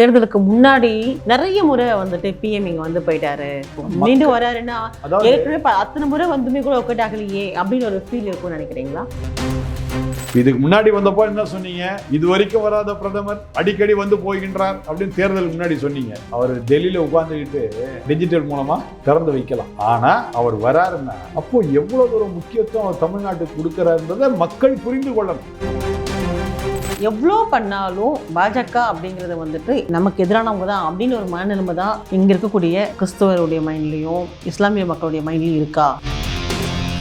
தேர்தலுக்கு முன்னாடி நிறைய முறை வந்துட்டு பிஎம் இங்க வந்து போயிட்டாரு. மீண்டும் வராருன்னா ஏற்கனவே அத்தனை முறை வந்துமே கூட ஒக்கட் ஆகலையே அப்படின்னு ஒரு ஃபீல் இருக்கும்னு நினைக்கிறீங்களா? இதுக்கு முன்னாடி வந்தப்போ என்ன சொன்னீங்க? இது வரைக்கும் வராத பிரதமர் அடிக்கடி வந்து போகின்றார் அப்படின்னு தேர்தலுக்கு முன்னாடி சொன்னீங்க. அவர் டெல்லியில உட்கார்ந்துக்கிட்டு டிஜிட்டல் மூலமா திறந்து வைக்கலாம். ஆனா அவர் வராருன்னா அப்போ எவ்வளவு தூரம் முக்கியத்துவம் தமிழ்நாட்டுக்கு கொடுக்கறாருன்றதை மக்கள் புரிந்து கொள்ளணும். எவ்வளோ பண்ணாலும் பாஜக அப்படிங்கறது வந்துட்டு நமக்கு எதிரானவங்க தான் அப்படின்னு ஒரு மனநிலைமை தான் இங்க இருக்கக்கூடிய கிறிஸ்தவருடைய மைண்ட்லயும் இஸ்லாமிய மக்களுடைய மைண்ட்லயும் இருக்கா?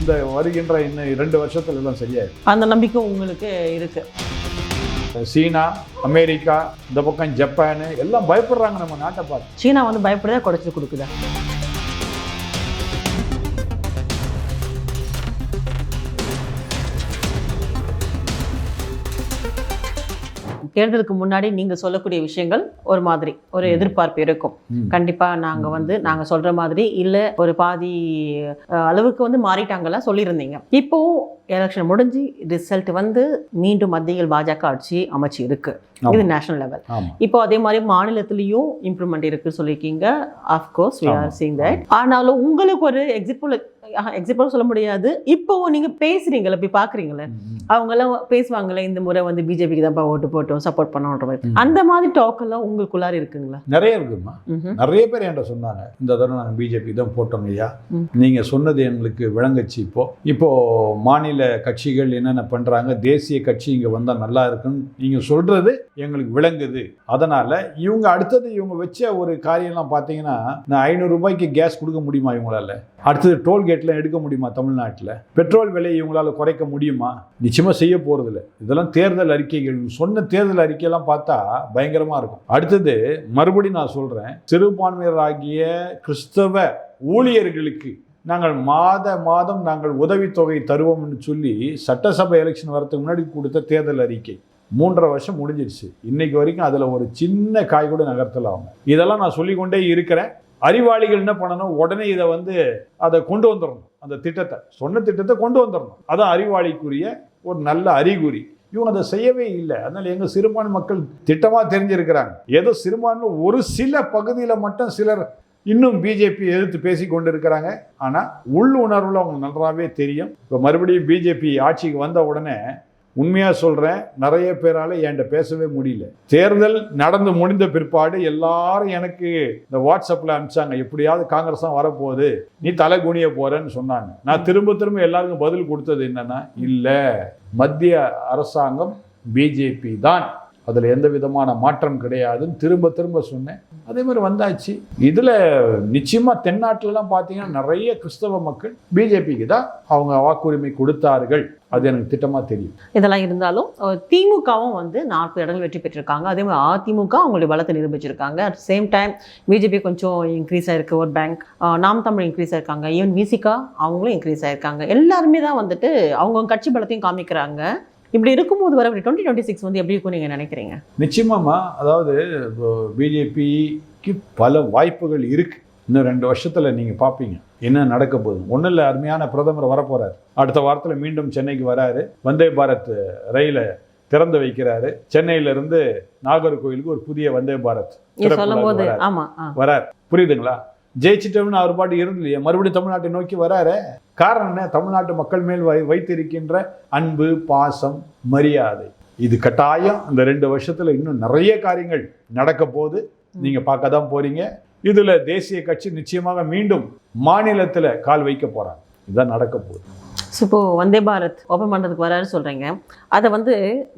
இந்த வருகின்ற இன்னும் இரண்டு வருஷத்துல எல்லாம் சரியாயிடும் அந்த நம்பிக்கை உங்களுக்கு இருக்கு. சீனா அமெரிக்கா இந்த பக்கம் ஜப்பானு எல்லாம் பயப்படுறாங்க நம்ம நாட்டை பார்த்து. சீனா வந்து பயப்படுதா குடைச்சு கொடுக்குதா? தேர்தலுக்கு முன்னாடி நீங்க சொல்லக்கூடிய விஷயங்கள் ஒரு மாதிரி ஒரு எதிர்பார்ப்பு இருக்கும். ம். கண்டிப்பா நாங்க வந்து நாங்க சொல்ற மாதிரி இல்ல ஒரு பாதி அளவுக்கு வந்து மாறிட்டாங்களா சொல்லியிருந்தீங்க. இப்போ எலெக்ஷன் முடிஞ்சு ரிசல்ட் வந்து மீண்டும் மத்தியில் பாஜக ஆட்சி அமைச்சு இருக்கு. இது நேஷனல் லெவல் இப்போ அதே மாதிரி மாநிலத்திலயும் இம்ப்ரூவ்மெண்ட் இருக்கு சொல்லியிருக்கீங்க. Of course we are. Seeing that ஆனாலும் உங்களுக்கு ஒரு எக்ஸிட் போல் எக்ஸிட் போல் சொல்ல முடியாது இப்போ நீங்க பேசுறீங்களே இப்படி பாக்குறீங்களே ம், ம். அவங்க எல்லாம் பேசுவாங்களே இந்த முறை வந்து பிஜேபிக்கு தான் ஓட்டு போட்டோம் சப்போர்ட் பண்ணோன்ற மாதிரி. அந்த மாதிரி டாக் எல்லாம் உங்களுக்குள்ளார இருக்குங்களா நிறைய இருக்குமா. நிறைய பேர் என்கிட்ட சொன்னாங்க இந்த தடவை நாங்கள் பிஜேபி தான் போட்டோம் ஐயா ம். நீங்க சொன்னது எங்களுக்கு விளங்குச்சு இப்போ இப்போ மாநில கட்சிகள் என்னென்ன பண்றாங்க தேசிய கட்சி இங்க வந்தா நல்லா இருக்குன்னு நீங்க சொல்றது எங்களுக்கு விளங்குது அதனால இவங்க அடுத்தது இவங்க வச்ச ஒரு காரியம்லாம் பார்த்தீங்கன்னா நான் ஐநூறு ரூபாய்க்கு கேஸ் கொடுக்க முடியுமா இவங்களால அடுத்தது டோல்கேட்லாம் எடுக்க முடியுமா தமிழ்நாட்டில்? பெட்ரோல் விலை இவங்களால் குறைக்க முடியுமா? நிச்சயமாக செய்ய போகிறதில்ல இதெல்லாம் தேர்தல் அறிக்கைகள். சொன்ன தேர்தல் அறிக்கையெல்லாம் பார்த்தா பயங்கரமாக இருக்கும். அடுத்தது மறுபடியும் நான் சொல்கிறேன் சிறுபான்மையராகிய கிறிஸ்தவ ஊழியர்களுக்கு நாங்கள் மாத மாதம் நாங்கள் உதவித்தொகை தருவோம்னு சொல்லி சட்டசபை எலெக்ஷன் வரதுக்கு முன்னாடி கொடுத்த தேர்தல் அறிக்கை. மூன்றரை வருஷம் முடிஞ்சிருச்சு. இன்னைக்கு வரைக்கும் அதில் ஒரு சின்ன காய் கூட நகர்த்தலாம் இதெல்லாம் நான் சொல்லிக்கொண்டே இருக்கிறேன். அறிவாளிகள் என்ன பண்ணணும்? உடனே இதை வந்து அதை கொண்டு வந்துடணும். அந்த திட்டத்தை. சொன்ன திட்டத்தை கொண்டு வந்துடணும். அதான் அறிவாளிக்குரிய ஒரு நல்ல அறிகுறி. இவங்க அதை செய்யவே இல்லை. அதனால் எங்கள் சிறுபான்மை மக்கள் திட்டமாக தெரிஞ்சிருக்கிறாங்க. ஏதோ சிறுபான்மை ஒரு சில பகுதியில் மட்டும் சிலர் இன்னும் பிஜேபி எதிர்த்து பேசி கொண்டு இருக்கிறாங்க ஆனால் உள்ளுணர்வில் அவங்களுக்கு அவங்க தெரியும். இப்போ மறுபடியும் பிஜேபி ஆட்சிக்கு வந்த உடனே உண்மையாக சொல்கிறேன் நிறைய பேரால் என்கிட்ட பேசவே முடியல. தேர்தல் நடந்து முடிந்த பிற்பாடு எல்லாரும் எனக்கு இந்த வாட்ஸ்அப்பில் அனுப்பிச்சாங்க. எப்படியாவது காங்கிரஸ் தான் வரப்போகுது. நீ தலை குனிய போகிறேன்னு சொன்னாங்க. நான் திரும்ப திரும்ப எல்லாருக்கும் பதில் கொடுத்தது என்னென்னா இல்லை மத்திய அரசாங்கம் பிஜேபி தான். அதில் எந்த விதமான மாற்றம் கிடையாதுன்னு திரும்ப திரும்ப சொன்னேன். அதே மாதிரி வந்தாச்சு. இதில் நிச்சயமாக தென்னாட்டிலலாம் பார்த்தீங்கன்னா நிறைய கிறிஸ்தவ மக்கள் பிஜேபிக்கு தான் அவங்க வாக்குரிமை கொடுத்தார்கள். அது எனக்கு திட்டமாக தெரியும். இதெல்லாம் இருந்தாலும் திமுகவும் வந்து நாற்பது இடங்கள் வெற்றி பெற்றிருக்காங்க. அதே மாதிரி அதிமுக அவங்களுடைய பலத்தை நிரூபிச்சிருக்காங்க. அட் சேம் டைம் பிஜேபி கொஞ்சம் இன்க்ரீஸ் ஆயிருக்கு ஒரு பேங்க் நாம் தமிழ் இன்க்ரீஸ் ஆயிருக்காங்க. ஈவன் விசிகா அவங்களும் இன்க்ரீஸ் ஆயிருக்காங்க. எல்லாருமே தான் வந்துட்டு அவங்க கட்சி பலத்தையும் காமிக்கிறாங்க. இப்படி இருக்கும்போது வர டுவெண்ட்டி டுவெண்ட்டி சிக்ஸ் வந்து எப்படி இருக்கும் நீங்க நினைக்கிறீங்க? நிச்சயமாம்மா. அதாவது பிஜேபிக்கு பல வாய்ப்புகள் இருக்கு. இன்னும் ரெண்டு வருஷத்துல நீங்க பார்ப்பீங்க என்ன நடக்க போகுது? ஒன்றும் இல்லை அருமையான பிரதமர் வரப்போறாரு. அடுத்த வாரத்தில் மீண்டும் சென்னைக்கு வராரு. வந்தே பாரத் ரயிலை திறந்து வைக்கிறாரு. சென்னையில இருந்து நாகர்கோயிலுக்கு ஒரு புதிய வந்தே பாரத். வரார். புரியுதுங்களா? ஜெயிச்சிட்டோம்னு அவர் பாட்டு இருந்தலையே மறுபடியும் தமிழ்நாட்டை நோக்கி வராரு. காரணம் என்ன? தமிழ்நாட்டு மக்கள் மேல் வை வைத்திருக்கின்ற அன்பு பாசம் மரியாதை. இது கட்டாயம். இந்த ரெண்டு வருஷத்துல இன்னும் நிறைய காரியங்கள் நடக்க போகுது. நீங்க பார்க்க தான் போறீங்க. இதுல தேசிய கட்சி நிச்சயமாக மீண்டும் மாநிலத்துல கால் வைக்க போறாங்க. இதுதான் நடக்க போகுது. ஸோ இப்போ வந்தே பாரத் ஓப்பன் பண்ணுறதுக்கு வராரு சொல்கிறீங்க அதை வந்து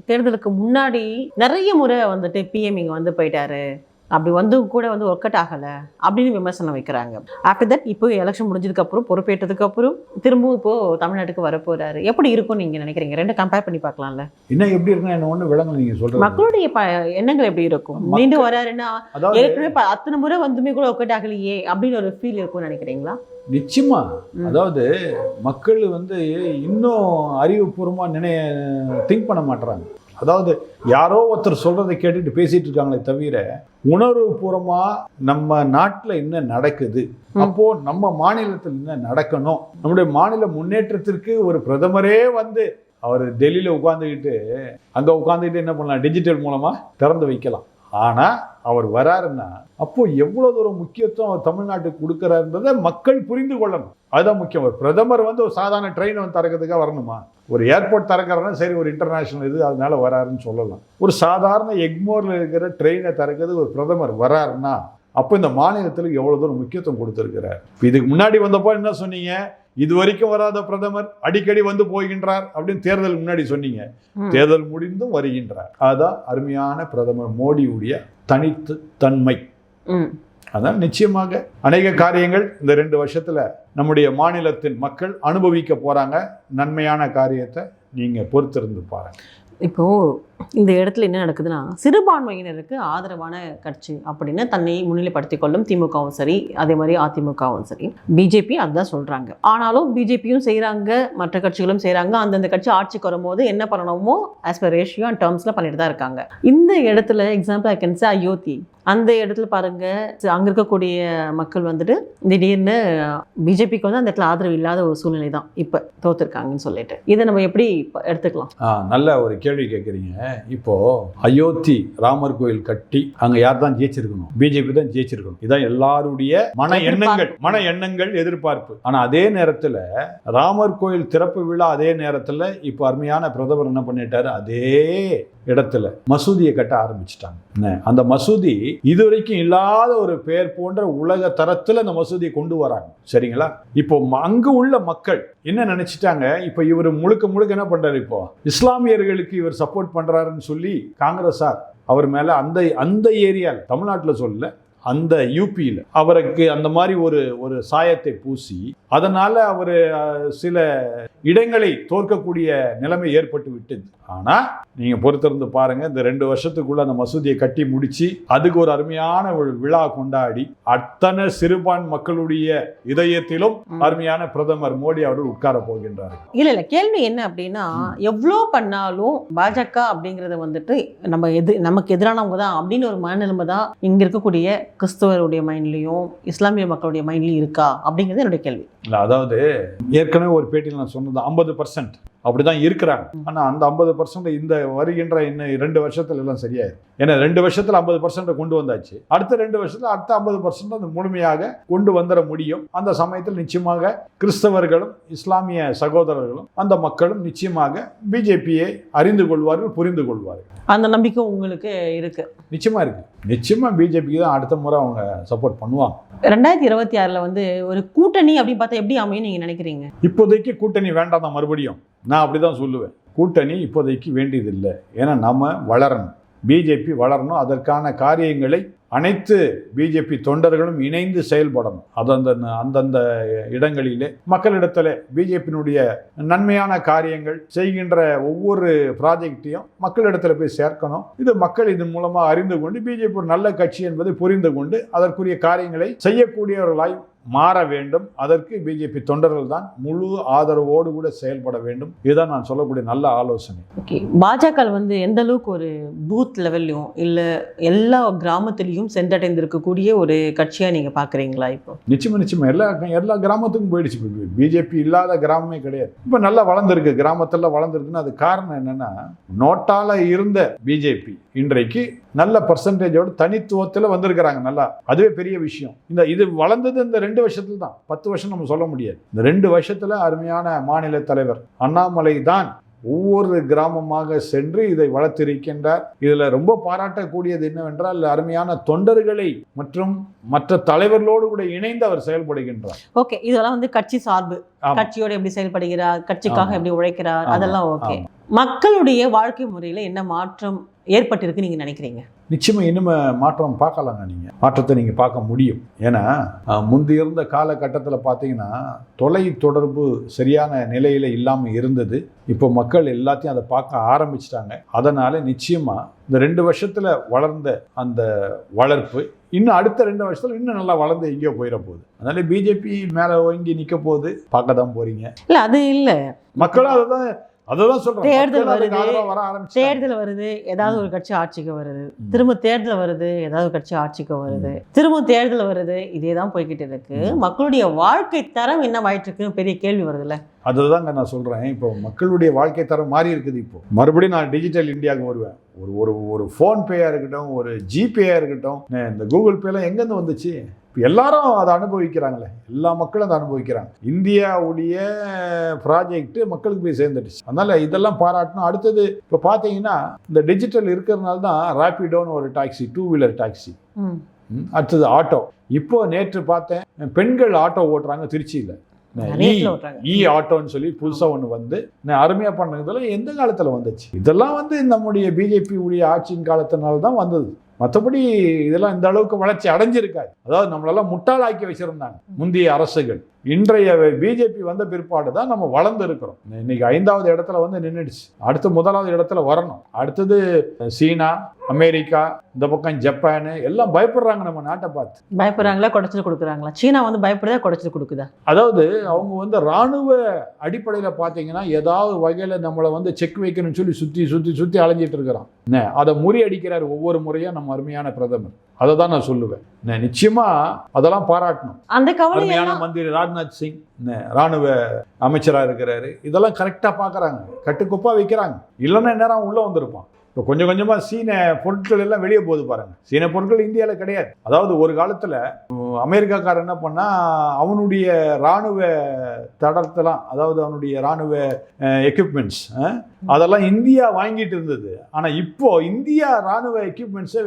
தேர்தலுக்கு முன்னாடி நிறைய முறை வந்துட்டு பிஎம் இங்கே வந்து போயிட்டாரு. அப்படி வந்து கூட வந்து ஒர்க் அவுட் ஆகலை அப்படின்னு விமர்சனம் வைக்கிறாங்க. ஆஃப்டர் தட் இப்போ எலெக்ஷன் முடிஞ்சதுக்கப்புறம் பொறுப்பேற்றதுக்கு அப்புறம் திரும்பவும் இப்போ தமிழ்நாட்டுக்கு வர போறாரு. எப்படி இருக்கும்னு நீங்கள் நினைக்கிறீங்க? ரெண்டு கம்பேர் பண்ணி பார்க்கலாம்ல. இன்னும் எப்படி இருக்குன்னா என்ன ஒண்ணு விளங்கல நீங்க சொல்றது. மக்களுடைய ப எண்ணங்கள் எப்படி இருக்கும்? மீண்டும் வராருன்னா ஏற்கனவே அத்தனை முறை வந்துமே கூட ஒர்க் அவுட் ஆகலையே அப்படின்னு ஒரு ஃபீல் இருக்கும்னு நினைக்கிறீங்களா? நிச்சயமா. அதாவது மக்கள் வந்து இன்னும் அறிவுபூர்வமா நினைய திங்க் பண்ண மாட்றாங்க. அதாவது யாரோ ஒருத்தர் சொல்றதை கேட்டுட்டு பேசிட்டு இருக்காங்களே தவிர உணர்வுபூர்வமா நம்ம நாட்டுல என்ன நடக்குது? ம். அப்போ நம்ம மாநிலத்தில் என்ன நடக்கணும்? நம்முடைய மாநில முன்னேற்றத்திற்கு ஒரு பிரதமரே வந்து அவர் டெல்லியில உட்காந்துக்கிட்டு அங்க உட்காந்துக்கிட்டு என்ன பண்ணலாம்? டிஜிட்டல் மூலமா திறந்து வைக்கலாம். ஆனால் அவர் வராருன்னா அப்போ எவ்வளோ தூரம் முக்கியத்துவம் அவர் தமிழ்நாட்டுக்கு கொடுக்குறாருன்றதை மக்கள் புரிந்து கொள்ளணும். அதுதான் முக்கியம். ஒரு பிரதமர் வந்து ஒரு சாதாரண ட்ரெயின் வந்து திறக்கிறதுக்காக வரணுமா? ஒரு ஏர்போர்ட் திறக்கிறதுனா சரி ஒரு இன்டர்நேஷனல் இது அதனால வராருன்னு சொல்லலாம். ஒரு சாதாரண எக்மோரில் இருக்கிற ட்ரெயினை திறக்கிறது ஒரு பிரதமர் வராருன்னா அப்போ இந்த மாநிலத்தில் எவ்வளோ தூரம் முக்கியத்துவம் கொடுத்துருக்கிறார்? இதுக்கு முன்னாடி வந்தப்போ என்ன சொன்னீங்க? இது வரைக்கும் வராத பிரதமர் அடிக்கடி வந்து போகின்றார் அப்படின்னு தேர்தல் முன்னாடி சொன்னீங்க. தேர்தல் முடிந்தும் வருகின்றார். அதான் அருமையான பிரதமர் மோடியுடைய தனித்து தன்மை. அதான் நிச்சயமாக அநேக காரியங்கள் இந்த ரெண்டு வருஷத்துல நம்முடைய மாநிலத்தின் மக்கள் அனுபவிக்க போறாங்க. நன்மையான காரியத்தை நீங்க பொறுத்திருந்து பாருங்க. இப்போ இந்த இடத்துல என்ன நடக்குதுன்னா சிறுபான்மையினருக்கு ஆதரவான கட்சி அப்படின்னு தன்னை முன்னிலைப்படுத்திக் கொள்ளும் திமுகவும் சரி அதே மாதிரி அதிமுகவும் சரி பிஜேபி அதுதான் சொல்கிறாங்க ஆனாலும் பிஜேபியும் செய்கிறாங்க மற்ற கட்சிகளும் செய்கிறாங்க அந்தந்த கட்சி ஆட்சிக்கு வரும்போது என்ன பண்ணணுமோ ஆஸ் பர் ரேஷியோ அண்ட் டேர்ம்ஸில் பண்ணிட்டு தான் இருக்காங்க. இந்த இடத்துல example I can say Ayodhya. அந்த இடத்துல பாருங்க. அங்க இருக்கக்கூடிய மக்கள் வந்துட்டு திடீர்னு பிஜேபிக்கு வந்து அந்த இடத்துல ஆதரவு இல்லாத ஒரு சூழ்நிலை தான் இப்ப தோத்துருக்காங்கன்னு சொல்லிட்டு. இதை நம்ம எப்படி எடுத்துக்கலாம்? நல்ல ஒரு கேள்வி கேட்குறீங்க இப்போ அயோத்தி ராமர் கோயில் கட்டி அங்க யார் தான் ஜெயிச்சிருக்கணும்? பிஜேபி தான் ஜெயிச்சிருக்கணும். இதான் எல்லாருடைய மன எண்ணங்கள் மன எண்ணங்கள் எதிர்பார்ப்பு. ஆனா அதே நேரத்துல ராமர் கோயில் திறப்பு விழா அதே நேரத்துல இப்போ அருமையான பிரதமர் என்ன பண்ணிட்டாரு? அதே இடத்துல மசூதியை கட்ட ஆரம்பிச்சிட்டாங்க. அந்த மசூதி இதுவரைக்கும் இல்லாத ஒரு பெயர் போன்ற உலக தரத்துல அந்த மசூதியை கொண்டு வராங்க. சரிங்களா? இப்போ அங்கு உள்ள மக்கள் என்ன நினைச்சிட்டாங்க? இப்போ இவர் முழுக்க முழுக்க என்ன பண்றாரு இப்போ? இஸ்லாமியர்களுக்கு இவர் சப்போர்ட் பண்றாருன்னு சொல்லி காங்கிரஸார் அவர் மேல அந்த அந்த ஏரியாவில் தமிழ்நாட்டுல சொல்லல அந்த யூபியில் அவருக்கு அந்த மாதிரி ஒரு ஒரு சாயத்தை பூசி அதனால அவர் சில இடங்களை தோற்கக்கூடிய நிலைமை ஏற்பட்டு விட்டது. ஆனா நீங்க பொறுத்திருந்து பாருங்க இந்த ரெண்டு வருஷத்துக்குள்ள அந்த மசூதியை கட்டி முடிச்சு அதுக்கு ஒரு அருமையான ஒரு விழா கொண்டாடி அத்தனை சிறுபான் மக்களுடைய இதயத்திலும். அருமையான பிரதமர் மோடி அவர்கள் உட்கார போகின்றார். இல்ல இல்ல கேள்வி என்ன அப்படின்னா எவ்வளோ பண்ணாலும் பாஜக அப்படிங்கறது வந்துட்டு நம்ம எது நமக்கு எதிரானவங்க தான் அப்படின்னு ஒரு மனநிலைமை தான் இங்க இருக்கக்கூடிய கிறிஸ்தவருடைய மைண்ட்லேயும் இஸ்லாமிய மக்களுடைய மைண்ட்லேயும் இருக்கா? அப்படிங்கிறது என்னுடைய கேள்வி. இல்லை அதாவது ஏற்கனவே ஒரு பேட்டியில் நான் சொன்னது ஐம்பது பர்சன்ட் அப்படிதான் இருக்கிறாங்க. ஆனா அந்த ஐம்பது பர்சன்ட் இந்த வருகின்ற இன்னும் ரெண்டு வருஷத்துல எல்லாம் சரியாயிரும் ஏன்னா ரெண்டு வருஷத்துல ஐம்பது பர்சன்ட் கொண்டு வந்தாச்சு. அடுத்த ரெண்டு வருஷத்துல அடுத்த ஐம்பது பர்சன்ட் அந்த முழுமையாக கொண்டு வந்துட முடியும். அந்த சமயத்தில் நிச்சயமாக கிறிஸ்தவர்களும் இஸ்லாமிய சகோதரர்களும் அந்த மக்களும் நிச்சயமாக பிஜேபியை அறிந்து கொள்வார்கள் புரிந்து கொள்வார்கள். அந்த நம்பிக்கை உங்களுக்கு இருக்கு. நிச்சயமா இருக்கு. நிச்சயமா பிஜேபிக்கு தான் அடுத்த முறை அவங்க சப்போர்ட் பண்ணுவாங்க. ரெண்டாயிரத்தி இருபத்தி ஆறுல வந்து ஒரு கூட்டணி அப்படின்னு பார்த்தா எப்படி அமையும் நீங்க நினைக்கிறீங்க? இப்போதைக்கு கூட்டணி வேண்டாம் தான் மறுபடியும். நான் அப்படி தான் சொல்லுவேன். கூட்டணி இப்போதைக்கு வேண்டியதில்லை. ஏன்னா நம்ம வளரணும். பிஜேபி வளரணும். அதற்கான காரியங்களை அனைத்து பிஜேபி தொண்டர்களும் இணைந்து செயல்படணும். அது அந்த அந்தந்த இடங்களிலே மக்களிடத்தில் பிஜேபியினுடைய நன்மையான காரியங்கள் செய்கின்ற ஒவ்வொரு ப்ராஜெக்டையும் மக்களிடத்தில் போய் சேர்க்கணும். இது மக்கள் இதன் மூலமாக அறிந்து கொண்டு பிஜேபி ஒரு நல்ல கட்சி என்பதை புரிந்து கொண்டு அதற்குரிய காரியங்களை செய்யக்கூடியவர்களாய் மாற வேண்டும். அதற்கு பிஜேபி தொண்டர்கள் தான் முழு ஆதரவோடு கூட செயல்பட வேண்டும். இதுதான் நான் சொல்லக்கூடிய நல்ல ஆலோசனை. ஓகே பாஜக வந்து எந்த அளவுக்கு ஒரு பூத் லெவல்லையும் இல்ல எல்லா கிராமத்திலையும் சென்றடைந்திருக்கக்கூடிய ஒரு கட்சியா நீங்க பாக்குறீங்களா இப்போ? நிச்சயமா நிச்சயமா. எல்லா எல்லா கிராமத்துக்கும் போயிடுச்சு. பிஜேபி இல்லாத கிராமமே கிடையாது. இப்போ நல்லா வளர்ந்துருக்கு. கிராமத்தில் வளர்ந்துருக்குன்னு அது காரணம் என்னன்னா நோட்டால இருந்த பிஜேபி இன்றைக்கு நல்ல பர்சன்டேஜோட தனித்துவத்தில் வந்திருக்கிறாங்க. நல்லா. அதுவே பெரிய விஷயம். இந்த இது வளர்ந்தது இந்த ரெண்டு வருஷத்துல தான் பத்து வருஷம் நம்ம சொல்ல முடியாது இந்த ரெண்டு வருஷத்துல அருமையான மாநில தலைவர் அண்ணாமலை தான் ஒவ்வொரு கிராமமாக சென்று இதை வளர்த்திருக்கின்றார் இதுல ரொம்ப பாராட்டக்கூடியது என்னவென்றால் அருமையான தொண்டர்களை மற்றும் மற்ற தலைவர்களோடு கூட இணைந்து அவர் செயல்படுகின்றார் ஓகே இதெல்லாம் வந்து கட்சி சார்பு. கட்சியோட எப்படி செயல்படுகிறார் கட்சிக்காக. எப்படி உழைக்கிறார். அதெல்லாம் ஓகே. மக்களுடைய வாழ்க்கை முறையில என்ன மாற்றம் ஏற்பட்டிருக்கு நீங்க நினைக்கிறீங்க? நிச்சயமா இனிமே மாற்றம் பார்க்கலாங்க நீங்க. மாற்றத்தை நீங்க பார்க்க முடியும். ஏன்னா முந்தி இருந்த காலகட்டத்தில் பார்த்தீங்கன்னா தொலை தொடர்பு சரியான நிலையில இல்லாமல் இருந்தது. இப்போ மக்கள் எல்லாத்தையும் அதை பார்க்க ஆரம்பிச்சிட்டாங்க. அதனால நிச்சயமா இந்த ரெண்டு வருஷத்துல வளர்ந்த அந்த வளர்ப்பு இன்னும் அடுத்த ரெண்டு வருஷத்துல இன்னும் நல்லா வளர்ந்து எங்கேயோ போயிட போகுது. அதனால பிஜேபி மேல ஓங்கி நிக்க போகுது. பார்க்க தான் போறீங்க. இல்ல அது இல்ல. மக்களும் அதை தான் அதை தான் சொல்றேன் தேர்தல் வருது. தேர்தல் வருது. ஏதாவது ஒரு கட்சி ஆட்சிக்கு வருது. திரும்ப தேர்தல் வருது. ஏதாவது ஒரு கட்சி ஆட்சிக்கு வருது. திரும்ப தேர்தல் வருது. இதே தான் போய்கிட்டு இருக்கு. மக்களுடைய வாழ்க்கை தரம் என்ன ஆயிட்டு பெரிய கேள்வி வருதுல்ல. அதுதாங்க நான் சொல்றேன். இப்போ மக்களுடைய வாழ்க்கை தரம் மாறி இருக்குது இப்போ. மறுபடியும் நான் டிஜிட்டல் இந்தியாவுக்கு வருவேன். ஒரு ஒரு ஒரு ஃபோன்பேயாக இருக்கட்டும் ஒரு ஜிபேயாக இருக்கட்டும் இந்த கூகுள் பேலாம் எங்கேருந்து வந்துச்சு? இப்போ எல்லாரும் அதை அனுபவிக்கிறாங்களே. எல்லா மக்களும் அதை அனுபவிக்கிறாங்க. இந்தியாவுடைய ப்ராஜெக்ட் மக்களுக்கு போய் சேர்ந்துடுச்சு. அதனால இதெல்லாம் பாராட்டணும். அடுத்தது இப்போ பார்த்தீங்கன்னா இந்த டிஜிட்டல் இருக்கிறதுனால தான் ரேப்பிடோன்னு ஒரு டாக்ஸி டூ வீலர் டாக்ஸி அடுத்தது ஆட்டோ இப்போ நேற்று பார்த்தேன் பெண்கள் ஆட்டோ ஓட்டுறாங்க திருச்சியில். இ ஆட்டோன்னு சொல்லி புதுசாக ஒன்று வந்து நான் அருமையாக பண்ணதெல்லாம் எந்த காலத்தில் வந்துச்சு? இதெல்லாம் வந்து நம்முடைய பிஜேபி உடைய ஆட்சியின் காலத்தினால தான் வந்தது. மற்றபடி இதெல்லாம் இந்த அளவுக்கு வளர்ச்சி அடைஞ்சிருக்காது. அதாவது நம்மளெல்லாம் முட்டாளாக்கி வச்சிருந்தாங்க முந்தைய அரசுகள். இன்றைய பிஜேபி வந்த பிற்பாடு தான் நம்ம வளர்ந்து இருக்கிறோம் இன்னைக்கு ஐந்தாவது இடத்துல வந்து நின்றுடுச்சு அடுத்து முதலாவது இடத்துல வரணும். அடுத்தது சீனா அமெரிக்கா இந்த பக்கம் ஜப்பானு எல்லாம் பயப்படுறாங்க நம்ம நாட்டை பார்த்து. பயப்படுறாங்களா குடைச்சல் கொடுக்குறாங்களா? சீனா வந்து பயப்படுதா குடைச்சல் கொடுக்குதா? அதாவது அவங்க வந்து ராணுவ அடிப்படையில் பார்த்தீங்கன்னா ஏதாவது வகையில் நம்மளை வந்து செக் வைக்கணும்னு சொல்லி சுற்றி சுற்றி சுற்றி அலைஞ்சிட்டு இருக்கிறான். என்ன? அதை முறியடிக்கிறார் ஒவ்வொரு முறையும் நம்ம அருமையான பிரதமர். அதை தான் நான் சொல்லுவேன். நிச்சயமா அதெல்லாம் பாராட்டணும். அந்த கவலை அருமையான எல்லாம் மந்திரி ராஜ்நாத் சிங் ராணுவ அமைச்சராக இருக்கிறாரு. இதெல்லாம் கரெக்டாக பார்க்குறாங்க. கட்டுக்கோப்பா வைக்கிறாங்க. இல்லைன்னா நேரம் உள்ளே வந்திருப்பான். இப்போ கொஞ்சம் கொஞ்சமாக சீன பொருட்கள் எல்லாம் வெளியே போகுது பாருங்கள் சீன பொருட்கள் இந்தியாவில் கிடையாது. அதாவது ஒரு காலத்தில் அமெரிக்காக்காரர் என்ன பண்ணால் அவனுடைய ராணுவ தடத்தெல்லாம் அதாவது அவனுடைய ராணுவ எக்யூப்மெண்ட்ஸ் அதெல்லாம் இந்தியா வாங்கிட்டு இருந்தது. ஆனால் இப்போ இந்தியா ராணுவ எக்யூப்மெண்ட்ஸை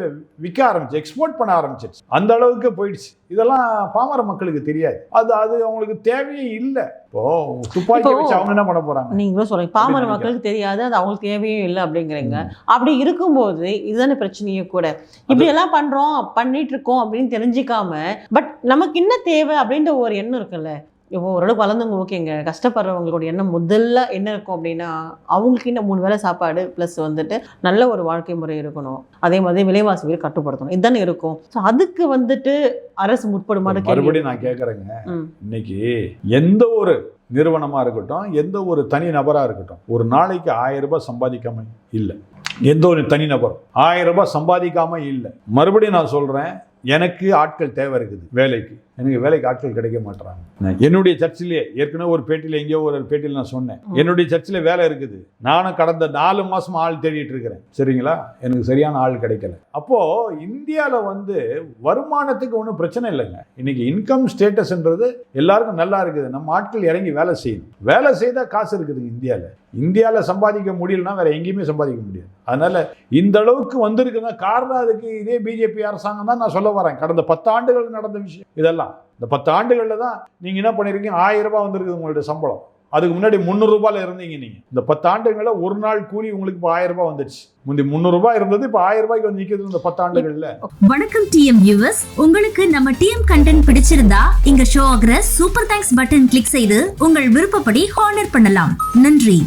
விற்க ஆரம்பிச்சு எக்ஸ்போர்ட் பண்ண ஆரம்பிச்சிருச்சு. அந்த அளவுக்கு போயிடுச்சு. இதெல்லாம் பாமர மக்களுக்கு தெரியாது. அது அது அவங்களுக்கு தேவையே இல்லை. இப்போ துப்பாக்கி வச்சு அவங்க என்ன பண்ண போறாங்க? நீங்களும் சொல்றீங்க. பாமர. மக்களுக்கு தெரியாது அது அவங்களுக்கு தேவையும் இல்லை அப்படிங்கிறீங்க. அப்படி இருக்கும்போது இதுதானே பிரச்சனையே கூட. இப்படி எல்லாம் பண்றோம் பண்ணிட்டு இருக்கோம் அப்படின்னு தெரிஞ்சுக்காம பட் நமக்கு என்ன தேவை அப்படின்ற ஒரு எண்ணம் இருக்குல்ல. ஓரளவுக்கு வளர்ந்தவங்க ஓகேங்க. கஷ்டப்படுறவங்களோட எண்ணம் முதல்ல என்ன இருக்கும் அப்படின்னா அவங்களுக்கு இன்னும் மூணு வேளை சாப்பாடு ப்ளஸ் வந்துட்டு நல்ல ஒரு வாழ்க்கை முறை இருக்கணும். அதே மாதிரி விலைவாசி உயர்வு கட்டுப்படுத்தணும். இதுதானே இருக்கும். ஸோ அதுக்கு வந்துட்டு அரசு முற்படுமாறு மறுபடியும் நான் கேட்குறேங்க. இன்னைக்கு எந்த ஒரு நிறுவனமா இருக்கட்டும் எந்த ஒரு தனி நபரா இருக்கட்டும் ஒரு நாளைக்கு ஆயிரம் ரூபாய் சம்பாதிக்காம இல்லை. எந்த ஒரு தனி நபரும் ஆயிரம் ரூபாய் சம்பாதிக்காம இல்லை. மறுபடியும் நான் சொல்றேன் எனக்கு ஆட்கள் தேவை இருக்குது வேலைக்கு. எனக்கு வேலைக்கு ஆட்கள் கிடைக்க மாட்டாங்க என்னுடைய சர்ச்சிலே ஏற்கனவே ஒரு பேட்டியில் எங்கேயோ ஒரு பேட்டியில் நான் சொன்னேன். என்னுடைய சர்ச்சில் வேலை இருக்குது. நானும் கடந்த நாலு மாசமா ஆள் தேடிட்டு இருக்கிறேன். சரிங்களா? எனக்கு சரியான ஆள் கிடைக்கல. அப்போ இந்தியாவில் வந்து வருமானத்துக்கு ஒன்றும் பிரச்சனை இல்லைங்க. இன்னைக்கு இன்கம் ஸ்டேட்டஸ்ன்றது எல்லாருக்கும் நல்லா இருக்குது. நம்ம ஆட்கள் இறங்கி வேலை செய்யணும். வேலை செய்தால் காசு இருக்குதுங்க இந்தியாவில் இந்தியாவில் சம்பாதிக்க முடியலன்னா வேற எங்கேயுமே சம்பாதிக்க முடியாது. அதனால இந்த அளவுக்கு வந்திருக்குன்னா காரணம் அதுக்கு இதே பிஜேபி அரசாங்கம் தான் நான் சொல்ல வரேன். கடந்த பத்து ஆண்டுகள் நடந்த விஷயம். இதெல்லாம். இந்த பத்து ஆண்டுகளில் தான் நீங்கள் என்ன பண்ணியிருக்கீங்க ஆயிரம் ரூபாய் வந்திருக்குது உங்களுடைய சம்பளம். அதுக்கு முன்னாடி முந்நூறுரூபாயில் இருந்தீங்க நீங்கள் இந்த பத்து ஆண்டுகளில் ஒரு நாள் கூலி உங்களுக்கு இப்போ ஆயிரம் ரூபாய் வந்துடுச்சு முந்தி முந்நூறுரூபா இருந்தது இப்போ ஆயிரம் ரூபாய்க்கு வந்து நிற்கிறது இந்த பத்து வணக்கம் டிஎம் வியூவர்ஸ் உங்களுக்கு நம்ம டிஎம் கண்டென்ட் பிடிச்சிருந்தா இங்க ஷோ ஆகிற சூப்பர் தேங்க்ஸ் பட்டன் கிளிக் செய்து உங்கள் விருப்பப்படி ஹானர் பண்ணலாம். நன்றி.